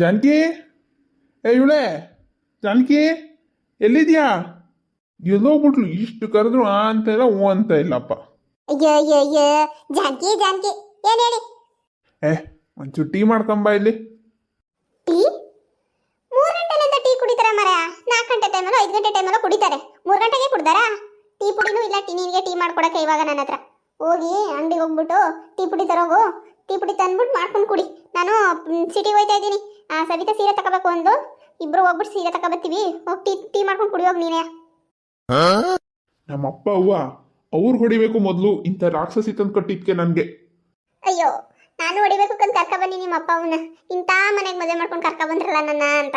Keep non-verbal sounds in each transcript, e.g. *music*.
ಜಾನಕಿ? ಏ ಇವಳೆ ಜಾನಕಿ ಎಲ್ಲಿದ್ಯಾ? ಎಲ್ಲೋಗ್ಬಿಟ್ಲು ಇಷ್ಟು ಕರೆದ್ರು ಆ ಅಂತ ಇಲ್ಲ ಓ ಅಂತ ಇಲ್ಲಪ್ಪ. ಜಾನಕಿ ಜಾನ್ಕಿ ಏನ್ ಹೇಳಿ? ಏ ಒಂಚೂರು ಟೀ ಮಾಡ್ಕೊಂಬ ಇಲ್ಲಿ. ಟೀ? ಮೂರು ಗಂಟೆಲಿಂದ ಟೀ ಕುಡಿತಾರೆ ಮರ ನಾಲ್ಕು ಗಂಟೆ ಟೈಮಲ್ಲೋ ಐದು ಗಂಟೆ ಟೈಮಲ್ಲೋ ಕುಡಿತಾರೆ. ಮೂರು ಗಂಟೆಗೆ ಕುಡ್ದಾರಾ? ಟೀ ಪುಡಿನೂ ಇಲ್ಲ ಟೀ ನಿನಗೆ ಟೀ ಮಾಡ್ಕೊಡಕ್ಕೆ ಇವಾಗ ನನ್ನ ಹತ್ರ. ಹೋಗಿ ಅಂಗಡಿಗೆ ಹೋಗ್ಬಿಟ್ಟು ಟೀ ಪುಡಿ ತರೋಗು. ಟೀ ಪುಡಿ ತಂದ್ಬಿಟ್ಟು ಮಾಡ್ಕೊಂಡು ಕುಡಿ. ನಾನು ಸಿಟಿಗೆ ಹೋಯ್ತಾ ಇದ್ದೀನಿ. ಸವಿತಾ ಸೀರೆ ತಗೋಬೇಕು ಒಂದು ಇಬ್ರು ಹೋಗ್ಬಿಟ್ಟು ಸೀರೆ ತಗೋಬತ್ತೀವಿ. ಹೋಗಿ ಟೀ ಟೀ ಮಾಡ್ಕೊಂಡು ಕುಡಿಯೋಗಿ ನೀನೇ. ನಮ್ಮ ಅಪ್ಪ ಅವ್ವ ಅವ್ರು ಹೊಡಿಬೇಕು ಮೊದಲು. ಇಂಥ ರಾಕ್ಷಸಿ ತಂದು ಕಟ್ಟಿದ್ಕೆ ನನಗೆ. ಅಯ್ಯೋ ನಾನು ಹೊಡಿಬೇಕು ಕಂತ ಕರ್ಕ ಬನ್ನಿ ನಿಮ್ಮ ಅಪ್ಪ ಅವನ. ಇಂಥ ಮನೆಗೆ ಮದುವೆ ಮಾಡ್ಕೊಂಡು ಕರ್ಕ ಬಂದ್ರಲ್ಲ ನನ್ನ ಅಂತ.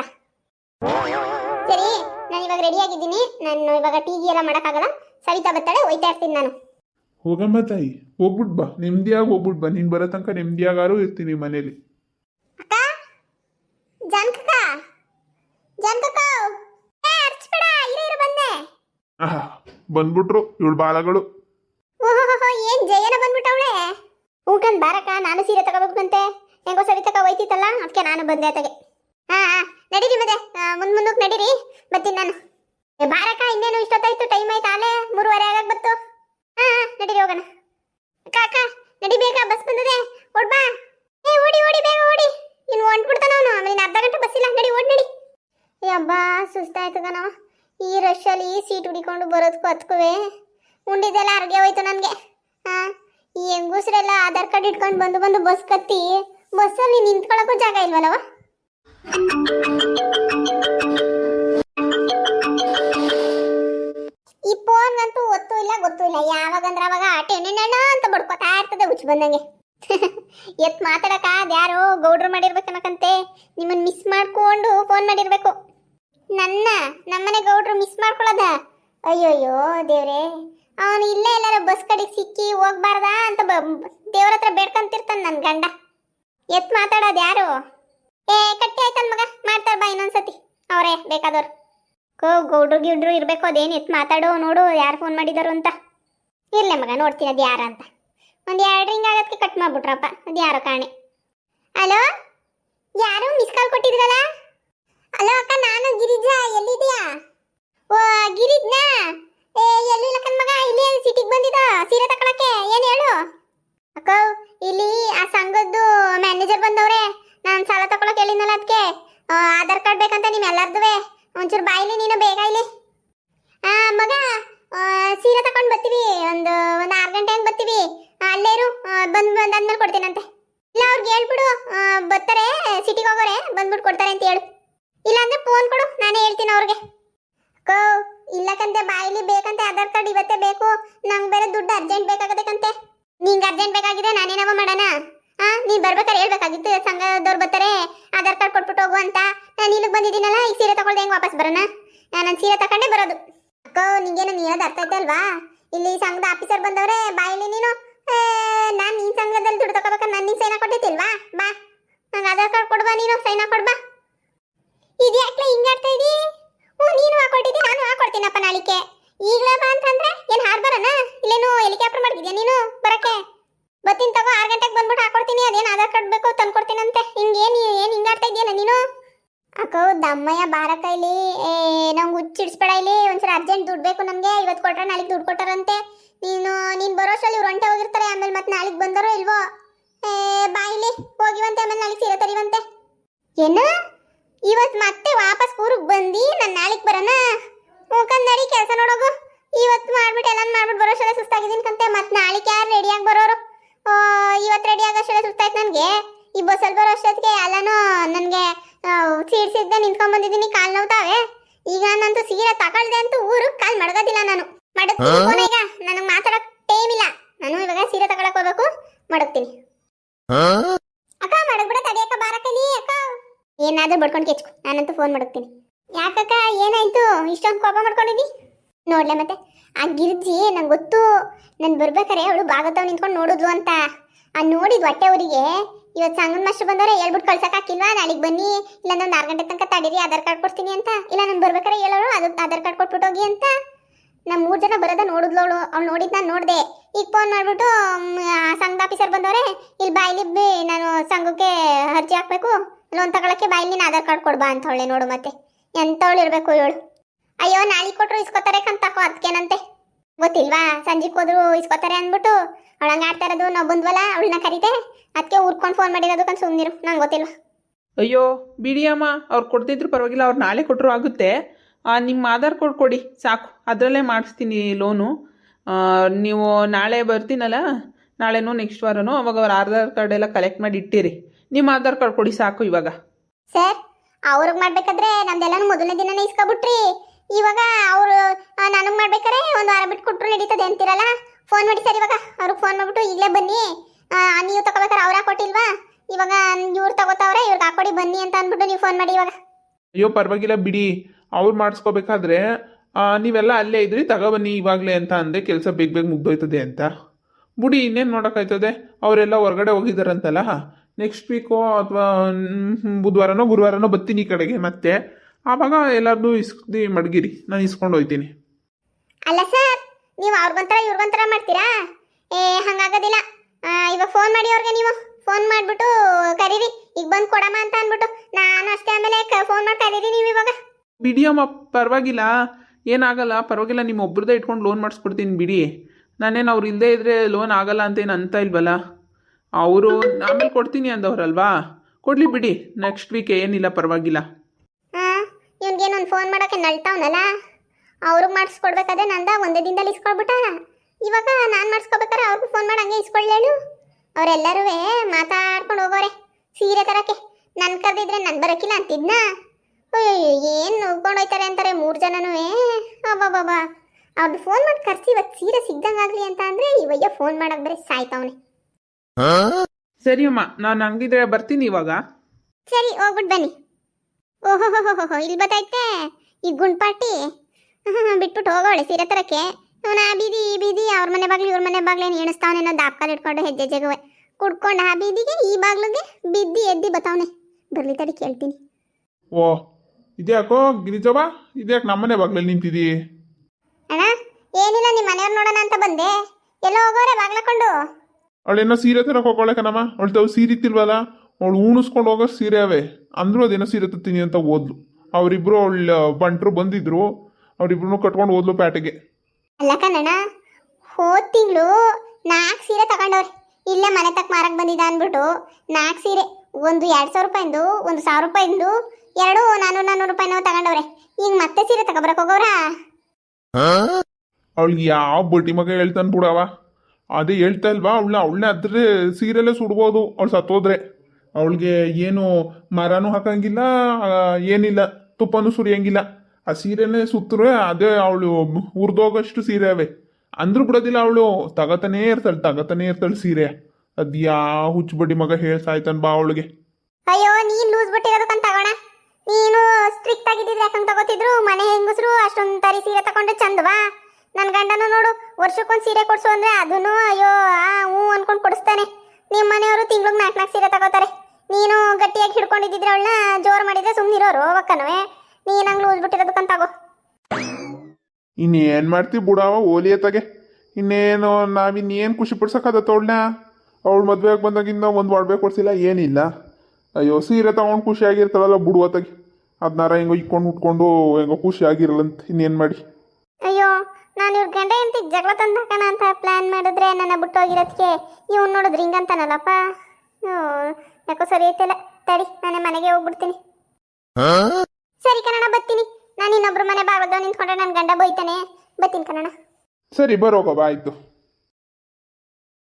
ಸರಿ ನಾನು ಇವಾಗ ರೆಡಿ ಆಗಿದ್ದೀನಿ. ನಾನು ಇವಾಗ ಟೀ ಗಿ ಎಲ್ಲ ಮಾಡೋಕ್ಕಾಗಲ್ಲ. ಸವಿತಾ ಬರ್ತಾಳೆ ಒಯ್ತಾ ಇರ್ತೀನಿ ನಾನು. ಹೋಗಮ್ಮ ತಾಯಿ ಹೋಗ್ಬಿಟ್ ಬಾ. ನೆಮ್ಮದಿಯಾಗಿ ಹೋಗ್ಬಿಟ್ ಬಾ. ನೀನು ಬರೋ ತನಕ ನೆಮ್ಮದಿಯಾಗಾರು ಇರ್ತೀನಿ ಮನೇಲಿ. ಜಾನ್ಕಕ್ಕ? ಜಾನ್ಕಕ್ಕ ಏ ಅರ್ಚ್ಬೇಡ ಇರು ಇರು ಬಂದೆ. ಆಹಾ ಬಂದ್ಬಿಟ್ರು ಇವಳು ಬಾಲಗಳು ಓಹೋ ಏನ್ ಜಯನ ಬಂದ್ಬಿಟ್ಟವಳೆ ಹೂಕಂದ್ ಬಾರಕ್ಕ ನಾನು ಸೀರೆ ತಗೋಬೇಕಂತೆ. ಹೆಂಗೋ ಸವಿತಕ್ಕ ಒಯ್ತಿತ್ತಲ್ಲ ಅದಕ್ಕೆ ನಾನು ಬಂದೆ ತಗೆ ಹಾ ಹಾ ನಡೀರಿ ಮತ್ತೆ ಮುಂದ್ ಮುಂದಕ್ಕೆ ನಡೀರಿ ಬರ್ತೀನಿ ನಾನು. ಏ, ಬಾರಕ್ಕ ಇನ್ನೇನು ಇಷ್ಟೊತ್ತಾಯ್ತು? ಟೈಮ್ ಆಯ್ತು? ಆಲೆ ಮೂರುವರೆ ಆಗಕ್ ಬತ್ತು ಹಾ ಹಾ, ನಡೀರಿ ಹೋಗೋಣ. ಅಕ್ಕ ಅಕ್ಕ ನಡಿಬೇಕಾ ಬಸ್ ಬಂದಿದೆ ಓಡ್ ಬಾ ಏ ಓಡಿ ಓಡಿ ಬೇಗ ಓಡಿ ಇನ್ನು ಹೊಂಟ್ಬಿಡ್ತಾನ ಅವನು ಆಮೇಲೆ ಅರ್ಧ ಗಂಟೆ ಬಸ್ ಇಲ್ಲ ನಡಿ ಓಡ್ ನಡಿ ಏ ಅಬ್ಬಾ ಸುಸ್ತಾಯ್ತು ಕಣವ ಈ ರಶಲ್ಲಿ ಸೀಟ್ ಹುಡಿಕೊಂಡು ಬರೋದಕ್ಕೂ ಹತ್ಕೋವೆ ಉಂಡಿದ್ದೆಲ್ಲ ಅರ್ಗೆ ಹೋಯ್ತು ನನಗೆ. ಈ ಹೆಂಗೂಸ್ರೆಲ್ಲ ಆಧಾರ್ ಕಾರ್ಡ್ ಇಟ್ಕೊಂಡು ಬಂದು ಬಂದು ಬಸ್ ಕತ್ತಿ ಬಸ್ಸಲ್ಲಿ ನಿಂತ್ಕೊಳ್ಳೋಕ್ಕೂ ಜಾಗ ಇಲ್ವಲ್ಲವ? ಈ ಫೋನ್ ಅಂತೂ ಒತ್ತು ಇಲ್ಲ, ಗೊತ್ತೂ ಇಲ್ಲ. ಯಾವಾಗಂದ್ರೆ ಅವಾಗ ಟೆನೆಣ್ಣ ಅಂತ ಬಡ್ಕೋತಾ ಇರ್ತದೆ ಹುಚ್ಚು ಬಂದಂಗೆ. *laughs* ಎತ್ ಮಾತಾಡಕ ಅದ್ಯಾರೋ ಗೌಡ್ರು ಮಾಡಿರ್ಬೇಕನ್ನಕಂತೆ. ನಿಮ್ಮನ್ನ ಮಿಸ್ ಮಾಡ್ಕೊಂಡು ಫೋನ್ ಮಾಡಿರ್ಬೇಕು. ನನ್ನ, ನಮ್ಮನೆ ಗೌಡ್ರು ಮಿಸ್ ಮಾಡ್ಕೊಳದ? ಅಯ್ಯೋಯ್ಯೋ, ದೇವ್ರೆ. ಅವನು ಇಲ್ಲೇ ಎಲ್ಲಾರ ಬಸ್ ಕಡೆಗೆ ಸಿಕ್ಕಿ ಹೋಗ್ಬಾರ್ದಾ ಅಂತ ದೇವ್ರ ಹತ್ರ ಬೇಡ್ಕೊಂತಿರ್ತಾನೆ ನನ್ನ ಗಂಡ. ಎತ್ ಮಾತಾಡೋದು ಯಾರು? ಏ, ಕಟ್ಟಿ ಆಯ್ತಾನ ಮಗ. ಮಾಡ್ತಾರ ಬಾ ಇನ್ನೊಂದ್ಸತಿ. ಅವರೇ, ಬೇಕಾದವ್ರು. ಕೋ, ಗೌಡ್ರು ಗಿಡ್ರು ಇರ್ಬೇಕು, ಅದೇನು ಎತ್ ಮಾತಾಡು ನೋಡು, ಯಾರು ಫೋನ್ ಮಾಡಿದಾರು ಅಂತ. ಇರ್ಲಿ ಮಗ, ನೋಡ್ತೀನಿ, ಅದು ಯಾರ ಅಂತ. ಒಂದು ಎರಡು ರಿಂಗ್ ಆಗೋದಕ್ಕೆ ಕಟ್ ಮಾಡ್ಬಿಟ್ರಪ್ಪ, ಅದು ಯಾರೋ ಕಾಣೆ. ಹಲೋ? ಯಾರು? Miss call ಕೊಟ್ಟಿದ್ರಲ್ಲ? ಹಲೋ ಅಕ್ಕ, ನಾನು ಗಿರಿಜಾ ಎಲ್ಲಿದ್ಯಾ ಓ, ಗಿರಿಜ್ನಾ? ಏ ಎಲ್ಲಿಲ್ಲ ಅಕ್ಕನ ಮಗ? ಇಲ್ಲಿ ಸಿಟಿಗೆ ಬಂದಿದ್ದ? ಸೀರೆ ತಕೊಳಕ್ಕೆ? ಏನು ಹೇಳು? ಅಕ್ಕ, ಇಲ್ಲಿ ಆ ಸಂಘದ್ದು ಮ್ಯಾನೇಜರ್ ಬಂದವ್ರೆ. ನಾನು ಸಾಲ ತಕೊಳಕ್ಕೆ ಹೇಳಿದ್ನಲ್ಲ ಅದಕ್ಕೆ ಆಧಾರ್ ಕಾರ್ಡ್ ಬೇಕಂತ ನಿಮ್ಮ ಎಲ್ಲಾರ್ದುವೆ ಒಂಚೂರು ಬಾಯಿಲಿ, ನೀನು ಬೇಗ ಇಲ್ಲಿ. ಆ, ಮಗ ಸೀರೆ ತಕೊಂಡು ಬರ್ತೀವಿ. ಒಂದು ಒಂದು ಆರು ಗಂಟೆ ಹಂಗೆ ಬರ್ತೀವಿ. ಅಲ್ಲೇ ಇರು. ಬಂದು, ಬಂದ್ ಬಂದಾದ್ಮೇಲೆ ಕೊಡ್ತೀನಂತೆ. ಇಲ್ಲ, ಅವ್ರಿಗೆ ಹೇಳ್ಬಿಡು. ಬರ್ತಾರೆ ಸಿಟಿಗೆ ಹೋಗೋರೆ ಬಂದ್ಬಿಟ್ಟು ಕೊಡ್ತಾರೆ ಅಂತ ಹೇಳು. ಇಲ್ಲ ಅಂದ್ರೆ ಫೋನ್ ಕೊಡು, ನಾನೇ ಹೇಳ್ತೀನಿ ಅವ್ರಿಗೆ. ಕೋ, ಇಲ್ಲಕಂತೆ ಬಾಯಿಲಿ ಬೇಕಂತೆ ಆಧಾರ್ ಕಾರ್ಡ್ ಇವತ್ತೇ ಬೇಕು. ನಂಗೆ ಬೇರೆ ದುಡ್ಡು ಅರ್ಜೆಂಟ್ ಬೇಕಾಗಬೇಕಂತೆ ನಿಂಗೆ ಅರ್ಜೆಂಟ್ ಬೇಕಾಗಿದೆ ನಾನೇನವ ಮಾಡೋಣ? ಆ, ನೀನು ಬರ್ಬೇಕಾರೆ ಹೇಳ್ಬೇಕಾಗಿತ್ತು, ಸಂಘದವ್ರು ಬರ್ತಾರೆ, ಆಧಾರ್ ಕಾರ್ಡ್ ಕೊಟ್ಬಿಟ್ಟು ಹೋಗು ಅಂತ. ನಾನು ಇಲ್ಲಿಗೆ ಬಂದಿದ್ದೀನಲ್ಲ, ಈ ಸೀರೆ ತಗೊಳ್ದೆ ಹೆಂಗ್ ವಾಪಸ್ ಬರೋಣ? ನಾನು ಸೀರೆ ತಕೊಂಡೇ ಬರೋದು. ಅಕ್ಕೋ ನಿಂಗೇನು ನೀ ಅರ್ಥ ಐತೆ ಅಲ್ವಾ? ಇಲ್ಲಿ ಸಂಘದ ಆಫೀಸರ್ ಬಂದವ್ರೆ, ಬಾಯಲ್ಲಿ ನೀನು ನಾನು ನಿನ್ ಸಂಘದಲ್ಲಿ ದುಡ್ಡು ತಗೋಬೇಕಾದ್ರೆ ನಾನು ನೀನು ಸೈನ ಕೊಟ್ಟಿದ್ದಿಲ್ವಾ ಬಾ. ನಂಗೆ ಆಧಾರ್ ಕಾರ್ಡ್ ಕೊಡ್ಬಾ ನೀನು ಸೈನ ಕೊಡ್ಬಾ ಇದ್ಯಾಕ್ಲೆ ಹಿಂಗಾಡ್ತಾ ಇದೀ ಓ ನೀನು ಹಾಕೊಟ್ಟಿದ್ದಿ ನಾನು ಹಾಕೊಡ್ತೀನಪ್ಪ ನಾಳಿಕೆ ಈಗಲೇ ಬಾ ಅಂತಂದ್ರೆ ಏನ್ ಹಾರ್ ಬರೋಣ ಇಲ್ಲೇನು ಹೆಲಿಕಾಪ್ಟರ್ ಮಾಡಿದ್ಯಾ ನೀನು ಬರಕ್ಕೆ ಬತ್ತೀನಿ ತಗೋ ಆರು ಗಂಟೆಗೆ ಬಂದ್ಬಿಟ್ಟು ಹಾಕೊಡ್ತೀನಿ ಅದೇನು ಆಧಾರ್ ಕಾರ್ಡ್ ಬೇಕು ತಂದ್ಕೊಡ್ತೀನಂತೆ ಹಿಂಗೇನು ಏನು ಹಿಂಗಾಡ್ತಾ ಇದೆಯಲ್ಲ ನೀನು? ಅಕ್ಕೋ, ದಮ್ಮಯ್ಯ ಬಾರಕ್ಕ ಇಲ್ಲಿ. ನಂಗೆ ಹುಚ್ಚಿಡ್ಸ್ಬೇಡ ಇಲ್ಲಿ. ಒಂದ್ಸಲ ಅರ್ಜೆಂಟ್ ದುಡ್ಡು ಬೇಕು ನಮಗೆ. ಇವತ್ತು ಕೊಟ್ರೆ ನಾಳೆಗೆ ದುಡ್ಡು ಕೊಟ್ಟಾರಂತೆ. ನೀನು ನೀನು ಬರೋಷ್ಟಲ್ಲಿ ಇವ್ರು ಹೊಂಟೆ ಹೋಗಿರ್ತಾರೆ. ಆಮೇಲೆ ಮತ್ತೆ ನಾಳೆಗೆ ಬಂದರೋ ಇಲ್ವೋ? ಏ ಬಾಯಿಲಿ ಹೋಗಿವಂತೆ, ಆಮೇಲೆ ನಾಳೆಗೆ ಸೀರೆ ತರಿವಂತೆ. ಏನು? ಇವತ್ತು ಮತ್ತೆ ವಾಪಸ್ ಊರಿಗೆ ಬಂದು? ನಾನು ನಾಳೆಗೆ ಬರೋಣ ಮುಖಂದ್ ನಡಿ, ಕೆಲಸ ನೋಡೋಗು. ಇವತ್ತು ಮಾಡ್ಬಿಟ್ಟು ಎಲ್ಲ ಮಾಡ್ಬಿಟ್ಟು ಬರೋಷ್ಟೆಲ್ಲ ಸುಸ್ತಾಗಿದ್ದೀನಿ ಕಂತೆ. ಮತ್ತೆ ನಾಳೆಗೆ ಯಾರು ರೆಡಿಯಾಗಿ ಬರೋರು? ಇವತ್ತು ರೆಡಿ ಆಗೋಷ್ಟೆಲ್ಲ ಸುಸ್ತಾಯ್ತು ನನಗೆ. ಈ ಬಸ್ಸಲ್ಲಿ ಬರೋ ಅಷ್ಟೊತ್ತಿಗೆ ಎಲ್ಲನೂ ನನಗೆ ಸೀಟ್ ಸಿಗದೆ ನಿಂತ್ಕೊಂಡ್ ಬಂದಿದ್ದೀನಿ ಕಾಲು ನೋವ್ತಾವೆ. ಈಗ ನಂತೂ ಸೀರೆ ತಗೊಳ್ದೆ ಅಂತೂ ಊರು ಕಾಲ್ ಮಡಗೋದಿಲ್ಲ ನಾನು. ಮಡಗ್ತೀನಿ ಈಗ. ನನಗೆ ಮಾತಾಡಕ್ ಟೈಮ್ ಇಲ್ಲ. ನಾನು ಇವಾಗ ಸೀರೆ ತಗೊಳಕ್ ಹೋಗ್ಬೇಕು ಮಡಗ್ತೀನಿ. ಅಕ್ಕ ಮಡಗ್ಬಿಡ ತಡಿಯಕ್ಕ ಬಾರಕ್ಕಲಿ ಅಕ್ಕ. ಏನಾದ್ರೂ ಬಡ್ಕೊಂಡು ಕೆಚ್ಕು ನಾನಂತೂ ಫೋನ್ ಮಾಡಕ್ತೀನಿ ಯಾಕಕ್ಕ ಏನಾಯ್ತು? ಇಷ್ಟೊಂದು ಕೋಪ ಮಾಡ್ಕೊಂಡಿದ್ದಿ? ನೋಡ್ಲೆ ಮತ್ತೆ. ಆ ಗಿರ್ಜಿ ನಂಗೆ ಗೊತ್ತು. ನಾನು ಬರ್ಬೇಕಾರೆ ಅವಳು ಭಾಗತವ್ ನಿಂತ್ಕೊಂಡು ನೋಡಿದ್ಲು ಅಂತ. ಆ ನೋಡಿದ್ ಹೊಟ್ಟೆ ಊರಿಗೆ ಇವತ್ತು ಸಂಗನ್ ಮಾಸ್ಟರ್ ಬಂದವ್ರೆ ಹೇಳ್ಬಿಟ್ಟು ಕಳ್ಸಕ್ಕೆ ಹಾಕಿಲ್ವಾ? ನಾಳೆಗೆ ಬನ್ನಿ. ಇಲ್ಲ ನಾನು ಆರು ಗಂಟೆ ತನಕ ತಡೀರಿ, ಆಧಾರ್ ಕಾರ್ಡ್ ಕೊಡ್ತೀನಿ ಅಂತ. ಇಲ್ಲ ನಾನು ಬರ್ಬೇಕಾರೆ ಹೇಳೋರು, ಅದು ಆಧಾರ್ ಕಾರ್ಡ್ ಕೊಟ್ಬಿಟ್ಟು ಹೋಗಿ ಅಂತ. ನಮ್ಮ ಮೂರು ಜನ ಬರೋದ ನೋಡಿದ್ಲು ಅವಳು. ನೋಡಿದ್ ನಾನು ನೋಡಿದೆ. ಈಗ ಫೋನ್ ಮಾಡ್ಬಿಟ್ಟು ಸಂಘದ ಆಫೀಸರ್ ಬಂದವ್ರೆ ಇಲ್ಲಿ ಬಾಯಿಲಿ ನಾನು ಸಂಘಕ್ಕೆ ಅರ್ಜಿ ಹಾಕ್ಬೇಕು. ಲೋನ್ ತಗೊಳಕ್ಕೆ ಬಾಯಲ್ಲಿ ನೀನು ಆಧಾರ್ ಕಾರ್ಡ್ ಕೊಡ್ಬಾ ಅಂತ ಹೊಳೆ ನೋಡು ಮತ್ತೆ. ಎಂಥವಳು ಇರಬೇಕು ಇವಳು. ಅಯ್ಯೋ ನಾಳೆ ಕೊಟ್ಟರು ಇಸ್ಕೊತಾರೆ ಕಂತಕೋ ಅದಕ್ಕೇನಂತೆ ಗೊತ್ತಿಲ್ವಾ? ಸಂಜೆಗೆ ಹೋದ್ರು ಇಸ್ಕೋತಾರೆ ಅಂದ್ಬಿಟ್ಟು ಅವಳು ಹಂಗೆ ಆಡ್ತಾ ಇರೋದು ನಾವು ಬಂದ್ವಲ್ಲ ಅವಳನ್ನ ಕರೀತೆ. ಅದಕ್ಕೆ ಊರ್ಕೊಂಡು ಫೋನ್ ಮಾಡಿರೋದು ಕಂಡು ಸುಮ್ಮನಿರು ನಂಗೆ ಗೊತ್ತಿಲ್ವಾ? ಅಯ್ಯೋ ಬಿಡಿ ಅಮ್ಮ ಅವ್ರು ಕೊಡ್ತಿದ್ರು ಪರವಾಗಿಲ್ಲ ಅವ್ರು ನಾಳೆ ಕೊಟ್ಟರು ಆಗುತ್ತೆ. ನಿಮ್ಮ ಆಧಾರ್ ಕಾರ್ಡ್ ಕೊಡಿ ಸಾಕು. ಅದರಲ್ಲೇ ಮಾಡಿಸ್ತೀನಿ ಲೋನು ನೀವು ನಾಳೆ ಬರ್ತೀನಲ್ಲ ನಾಳೆನೂ ನೆಕ್ಸ್ಟ್ ವಾರನೋ ಅವಾಗ ಅವ್ರ ಆಧಾರ್ ಕಾರ್ಡ್ ಎಲ್ಲ ಕಲೆಕ್ಟ್ ಮಾಡಿ ಇಟ್ಟಿರಿ. ನಿಮ್ಮ ಆಧಾರ್ ಕಾರ್ಡ್ ಕೊಡಿ ಸಾಕು ಇವಾಗ. ಸರ್ ಅವ್ರಿಗೆ ಮಾಡಬೇಕಾದ್ರೆ ನಮ್ದೆಲ್ಲ ಮೊದಲನೇ ದಿನನೇ ಇಸ್ಕೊಬಿಟ್ರಿ. ಇವಾಗ ಅವರು ನನಗೆ ಮಾಡ್ಬೇಕಾರೆ ಒಂದು ವಾರ ಬಿಟ್ಟು ಕೊಟ್ಟರು ನಡೀತದೆ ಅಂತೀರಲ್ಲ? ಫೋನ್ ಮಾಡಿ ಸರ್ ಇವಾಗ. ಅವ್ರಿಗೆ ಫೋನ್ ಮಾಡಿಬಿಟ್ಟು ಇಲ್ಲೇ ಬನ್ನಿ. ನೀವು ತಗೋಬೇಕಾರೆ ಅವ್ರ ಕೊಟ್ಟಿಲ್ವಾ ಇವಾಗ ಇವ್ರು ತಗೋತಾವ್ರೆ, ಇವ್ರಿಗೆ ಹಾಕೊಡಿ, ಬನ್ನಿ ಅಂತ ಅಂದ್ಬಿಟ್ಟು ನೀವು ಫೋನ್ ಮಾಡಿ ಇವಾಗ. ಅಯ್ಯೋ, ಪರವಾಗಿಲ್ಲ ಬಿಡಿ. ಅವ್ರು ಮಾಡಿಸ್ಕೋಬೇಕಾದ್ರೆ ನೀವೆಲ್ಲ ಅಲ್ಲೇ ಇದ್ರಿ, ತಗೊಬನ್ನಿ ಇವಾಗಲೇ ಅಂತ ಅಂದೆ ಕೆಲಸ ಬೇಗ ಬೇಗ ಮುಗ್ದೋಯ್ತದೆ ಅಂತ. ಬಿಡಿ, ಇನ್ನೇನು ನೋಡೋಕ್ಕಾಯ್ತದೆ? ಅವರೆಲ್ಲ ಹೊರಗಡೆ ಹೋಗಿದ್ದಾರಂತಲ್ಲ ನೆಕ್ಸ್ಟ್ ವೀಕೋ ಅಥವಾ ಬುಧವಾರನೋ, ಗುರುವಾರನೋ ಬರ್ತೀನಿ ಈ ಕಡೆಗೆ ಮತ್ತೆ. ಆವಾಗ ಎಲ್ಲಾರ್ದು ಇಸ್ದಿ ಮಡಗಿರಿ ನಾನು ಇಸ್ಕೊಂಡು ಹೋಗ್ತೀನಿ ಅಲ್ಲ ಸರ್ ನೀವು ಅವ್ರಿಗೊಂಥರ ಇವ್ರಿಗೊಂಥರ ಮಾಡ್ತೀರಾ? ಏ ಹಂಗಾಗೋದಿಲ್ಲ. ಇವಾಗ ಫೋನ್ ಮಾಡಿ ಅವ್ರಿಗೆ ನೀವು. ಫೋನ್ ಮಾಡಿಬಿಟ್ಟು ಕರೀರಿ. ಈಗ ಬಂದು ಕೊಡಮ್ಮ ಅಂತ ಅಂದ್ಬಿಟ್ಟು. ನಾನು ಅಷ್ಟೇ ಆಮೇಲೆ ಫೋನ್ ಮಾಡಿ ಕರೀರಿ ನೀವು ಇವಾಗ. ಬಿಡಿ ಅಮ್ಮ ಪರವಾಗಿಲ್ಲ. ಏನಾಗಲ್ಲ ಪರವಾಗಿಲ್ಲ ನಿಮ್ಮ ಒಬ್ರದ್ದೇ ಇಟ್ಕೊಂಡು ಲೋನ್ ಮಾಡಿಸ್ಕೊಡ್ತೀನಿ ಬಿಡಿ. ನಾನೇನು ಅವ್ರು ಇಲ್ಲದೇ ಇದ್ದರೆ ಲೋನ್ ಆಗಲ್ಲ ಅಂತೇನು ಅಂತ ಇಲ್ವಲ್ಲ? ಅವರು ಆಮೇಲೆ ಕೊಡ್ತೀನಿ ಅಂದವ್ರಲ್ವಾ? ಕೊಡಲಿ ಬಿಡಿ ನೆಕ್ಸ್ಟ್ ವೀಕ್ ಏನಿಲ್ಲ ಪರವಾಗಿಲ್ಲ. ಹಾಂ ಇವ್ನಿಗೇನು ಫೋನ್ ಮಾಡೋಕೆ ನಳ್ತಾವನಲ್ಲ ಅವ್ರಿಗೆ ಮಾಡಿಸ್ಕೊಡ್ಬೇಕಾದ್ರೆ ನಂದ ಒಂದೇ ದಿನದಲ್ಲಿ ಇಸ್ಕೊಳ್ಬಿಟ್ಟ. ಇವಾಗ ನಾನು ಮಾಡಿಸ್ಕೊಬೇಕಾರೆ ಅವ್ರಿಗೂ ಫೋನ್ ಮಾಡಿ ಹಂಗೆ ಇಸ್ಕೊಳ್ಳೇಳು ಅವರೆಲ್ಲರೂ ಮಾತಾಡ್ಕೊಂಡು ಹೋಗೋರೆ ಸೀರೆ ತರಕ್ಕೆ ನನ್ನ ಕರೆದಿದ್ರೆ ನಾನು ಬರೋಕ್ಕಿಲ್ಲ ಅಂತಿದ್ನ? ಅಯ್ಯೋ ಏನು ನೋಡ್ಕೊಂಡು ಹೋಯ್ತಾರೆ ಅಂತಾರೆ ಮೂರು ಜನನೂ ಅಬ್ಬಾಬಾ ಅವ್ರದ್ದು ಫೋನ್ ಮಾಡಿ ಕರ್ಸಿ ಇವತ್ತು ಸೀರೆ ಸಿಗ್ದಂಗಾಗ್ಲಿ ಅಂತ ಅಂದರೆ ಇವಯ್ಯ ಫೋನ್ ಮಾಡಕ್ಕೆ ಬರೀ ಸಾಯ್ತವನೆ. ಸರಿ ಅಮ್ಮ ನಾನು ಹಂಗಿದ್ರೆ ಬರ್ತೀನಿ ಇವಾಗ. ಸರಿ ಹೋಗ್ಬಿಟ್ಟು ಬನ್ನಿ. ಓಹೋ ಇಲ್ಲಿ ಬತ್ತೈತೆ. ಈ ಗುಂಡ್ ಪಾರ್ಟಿ. ಬಿಟ್ಬಿಟ್ಟು ಹೋಗೋಳೆ ಸೀರೆ ತರಕ್ಕೆ. ಅವನ ಆ ಬೀದಿ ಈ ಬೀದಿ ಅವ್ರ ಮನೆ ಬಾಗ್ಲು ಇವ್ರ ಮನೆ ಬಾಗ್ಲೇನು ಎಣಿಸ್ತಾವನೇನೋ ದಾಪ್ಕಾಲ್ ಇಟ್ಕೊಂಡು ಹೆಜ್ಜೆ ಜಗವೆ. ಕುಡ್ಕೊಂಡು ಆ ಬೀದಿಗೆ ಈ ಬಾಗ್ಲಿಗೆ ಬಿದ್ದಿ ಎದ್ದಿ ಬತ್ತಾವನೆ. ಬರ್ಲಿ ತಡಿ ಕೇಳ್ತೀನಿ. ಓ ಇದ್ಯಾಕೋ ಗಿರಿಜವ ಇದ್ಯಾಕೆ ನಮ್ಮನೆ ಬಾಗ್ಲಲ್ಲಿ ನಿಂತಿದಿ? ಅಣ್ಣ ಏನಿಲ್ಲ ನಿಮ್ಮ ಮನೆಯವ್ರು ನೋಡೋಣ ಅಂತ ಬಂದೆ. ಎಲ್ಲ ಹೋಗೋರೆ ಬಾಗ್ಲಕೊಂಡು ಅವಳೇನೋ ಸೀರೆ ತರಕ್ಕೆ ಹೋಗೋಳೆ ಕಣಮ್ಮ ಅವಳು ತಾವು ಸೀರೆ ಇತ್ತಿಲ್ವಲ್ಲ ಅವಳು ಉಣಿಸ್ಕೊಂಡು ಹೋಗೋ ಸೀರೆ ಅವೆ. ಅಂದ್ರೂ ಅದೇನೋ ಸೀರೆ ತತ್ತೀನಿ ಅಂತ ಓದ್ಲು. ಅವರಿಬ್ರು ಅವಳ ಬಂಟ್ರು ಬಂದಿದ್ರು. ಅವರಿಬ್ರು ಕಟ್ಕೊಂಡು ಓದ್ಲು ಪ್ಯಾಟೆಗೆ. ಅಲ್ಲ ಕಣ್ಣ ಹೋದ್ ತಿಂಗಳು ನಾಲ್ಕು ಸೀರೆ ತಗೊಂಡವ್ರಿ. ಇಲ್ಲೇ ಮನೆ ತಕ್ಕ ಮಾರಕ್ ಬಂದಿದ್ದ ಅಂದ್ಬಿಟ್ಟು ನಾಲ್ಕು ಸೀರೆ. ಒಂದು ಎರಡು ಸಾವಿರ ರೂಪಾಯಿಂದು ಒಂದು ಸಾವಿರ ರೂಪಾಯಿಂದು ಎರಡು ನಾನೂರು ನಾನ್ನೂರು ರೂಪಾಯಿನವ ತಗೊಂಡವ್ರೆ. ಈಗ ಮತ್ತೆ ಸೀರೆ ತಗೋಬರಕ್ ಹೋಗವ್ರಾ? ಅವ್ಳಿಗೆ ಯಾವ ಬಡ್ಡಿ ಮಗ ಹೇಳ್ತಾನೆ ಬಿಡವ ಅದೇ ಹೇಳ್ತಾ ಇಲ್ವಾ? ಅವಳನ್ನ ಅವಳನ್ನ ಅದ್ರೆ ಸೀರೆಲ್ಲೇ ಸುಡ್ಬೋದು. ಅವಳು ಸತ್ತೋದ್ರೆ. ಅವಳಿಗೆ ಏನು ಮರನೂ ಹಾಕಂಗಿಲ್ಲ ಏನಿಲ್ಲ, ತುಪ್ಪನೂ ಸುರಿಯಂಗಿಲ್ಲ. ಆ ಸೀರೆನೇ ಸುತ್ತರೆ ಅದೇ ಅವಳು ಉರ್ದೋಗಷ್ಟು ಸೀರೆ ಅವೆ. ಅಂದ್ರೂ ಬಿಡೋದಿಲ್ಲ ಅವಳು, ತಗತಾನೇ ಇರ್ತಾಳೆ ತಗತಾನೇ ಇರ್ತಾಳೆ ಸೀರೆ. ಅದ್ಯಾ ಯಾವ ಹುಚ್ಚು ಬಡ್ಡಿ ಮಗ ಹೇಳ್ಸಾಯ್ತಾನ ಬಾ ಅವಳಿಗೆ. ಅಯ್ಯೋ, ನೀನ್ ಲೂಸ್ ಬಿಟ್ಟಿರೋದಕ್ಕಂತ ತಗೋಣ. ನೀನು ಸ್ಟ್ರಿಕ್ಟ್ ಆಗಿದ್ದಿದ್ರೆ ಯಾಕಂತ ತಗೋತಿದ್ರು? ಮನೆ ಹೆಂಗಸ್ರು ಅಷ್ಟೊಂದು ತರಿ ಸೀರೆ ತಗೊಂಡ್ರೆ ಚಂದವಾ ನನ್ನ ಗಂಡನ ನೋಡು, ವರ್ಷಕ್ಕೊಂದು ಸೀರೆ ಕೊಡ್ಸು ಅಂದ್ರೆ ಅದನ್ನು ಅಯ್ಯೋ, ಆ, ಹ್ಞೂ ಅನ್ಕೊಂಡು ಕೊಡಿಸ್ತಾನೆ. ನಿಮ್ಮ ಮನೆಯವರು ತಿಂಗ್ಳಿಗೆ ನಾಲ್ಕು ನಾಲ್ಕು ಸೀರೆ ತಗೋತಾರೆ. ನೀನು ಗಟ್ಟಿಯಾಗಿ ಹಿಡ್ಕೊಂಡಿದ್ದಿದ್ರೆ ಅವಳನ್ನ ಜೋರು ಮಾಡಿದ್ರೆ ಸುಮ್ಮನಿರೋರು ಇರೋರು ನೀನು ಹಂಗೆ ಲೂಸ್ ಬಿಟ್ಟಿರೋದಕ್ಕಂತಾಗೋ ಇನ್ನೇನ್ ಮಾಡ್ತೀವಿ ಬಿಡವ ಓಲಿ ಎತ್ತಾಗೆ? ಇನ್ನೇನು ನಾವಿನ್ನೇನು ಖುಷಿ ಪಡ್ಸಕ್ಕದ ತೋಳ್ನ? ಅವಳು ಮದುವೆಗೆ ಬಂದಾಗಿಂದ ಒಂದು ಒಡವೆ ಕೊಡ್ಸಿಲ್ಲ ಏನಿಲ್ಲ. ಅಯ್ಯೋ ಸೀರೆ ತಗೊಂಡು ಖುಷಿಯಾಗಿರ್ತಾಳಲ್ಲ ತಗೆ ಅದನ್ನಾರ ಹೆಂಗೋ ಇಕ್ಕೊಂಡು ಉಟ್ಕೊಂಡು ಹೆಂಗೋ ಖುಷಿಯಾಗಿರಲ್ಲಂತ ಇನ್ನೇನು ಮಾಡಿ? ಅಯ್ಯೋ ನಾನು ಇವ್ರ ಗಂಡ ಎಂತ ಜಗಳ ತಂದಾಕಣ ಅಂತ ಪ್ಲಾನ್ ಮಾಡಿದ್ರೆ ನನ್ನ ಬಿಟ್ಟು ಹೋಗಿರೋದಕ್ಕೆ ಇವ್ನು ನೋಡಿದ್ರೆ ಹಿಂಗಂತಾನಲ್ಲಪ್ಪ. ಯಾಕೋ ಸರಿ ಐತಲ್ಲ ತಡಿ ನಾನೇ ಮನೆಗೆ ಹೋಗ್ಬಿಡ್ತೀನಿ. ಸರಿ ಕಣ ಬರ್ತೀನಿ. ನಾನು ಇನ್ನೊಬ್ರು ಮನೆ ಬಾಗದ ನಿಂತ್ಕೊಂಡ್ರೆ ನನ್ನ ಗಂಡ ಬೈತಾನೆ. ಬರ್ತೀನಿ ಕಣಣ ಸರಿ ಬರೋಗವ ಆಯಿತು.